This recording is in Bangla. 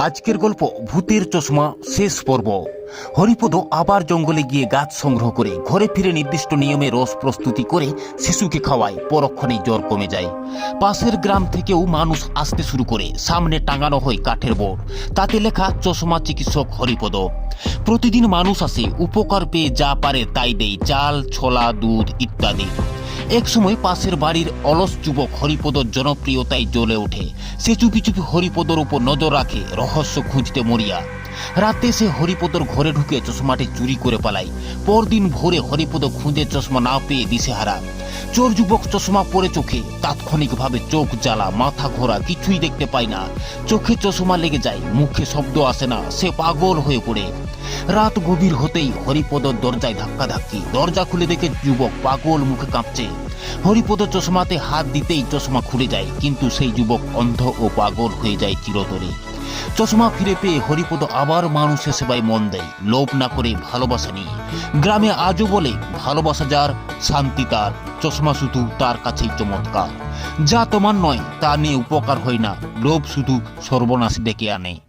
আজকের গল্প ভূতের চশমা, শেষ পর্ব। হরিপদ আবার জঙ্গলে গিয়ে গাছ সংগ্রহ করে ঘরে ফিরে নির্দিষ্ট নিয়মে রস প্রস্তুতি করে শিশুকে খাওয়ায়, পরক্ষণেই জ্বর কমে যায়। পাশের গ্রাম থেকেও মানুষ আসতে শুরু করে, সামনে টাঙানো হয় কাঠের বোর্ড। তাতে লেখা চশমা চিকিৎসক হরিপদ। প্রতিদিন মানুষ আসে, উপকার পেয়ে যা পারে তাই দেয়, চাল, ছোলা, দুধ ইত্যাদি। এক সময় পাশের বাড়ির অলস যুবক হরিপদর জনপ্রিয়তায় জ্বলে ওঠে। সে চুপি চুপি হরিপদর উপর নজর রাখে, রহস্য খুঁজতে মরিয়া। রাতে সে হরিপদর ঘরে ঢুকে চশমাটি চুরি করে পালায়। পরদিন ভোরে হরিপদ খুঁজে চশমা না পেয়ে দিশেহারা। চোর যুবক চশমা পরে চোখে, তাৎক্ষণিকভাবে চোখ জ্বালা, মাথা ঘোরা, কিছুই দেখতে পায় না। চোখে চশমা লেগে যায়, মুখে শব্দ আসে না, সে পাগল হয়ে পড়ে। রাত গভীর হতেই হরিপদর দরজায় ধাক্কা ধাক্কি, দরজা খুলে দেখে যুবক পাগল মুখে কাঁপছে। হরিপদ চশমাতে হাত দিতেই চশমা খুলে যায়, কিন্তু সেই যুবক অন্ধ ও পাগল হয়ে যায় চিরতরে। চশমা ফিরে পেয়ে হরিপদ আবার মানুষের সেবায় মন দেয়। লোভ না করে ভালোবাসা নিয়ে। গ্রামে আজও বলে, ভালোবাসা যার, শান্তি তার, চশমা শুধু তার কাছেই চমৎকার। যা তোমার নয়, তা নিয়ে উপকার হয় না। লোভ শুধু সর্বনাশ ডেকে আনে।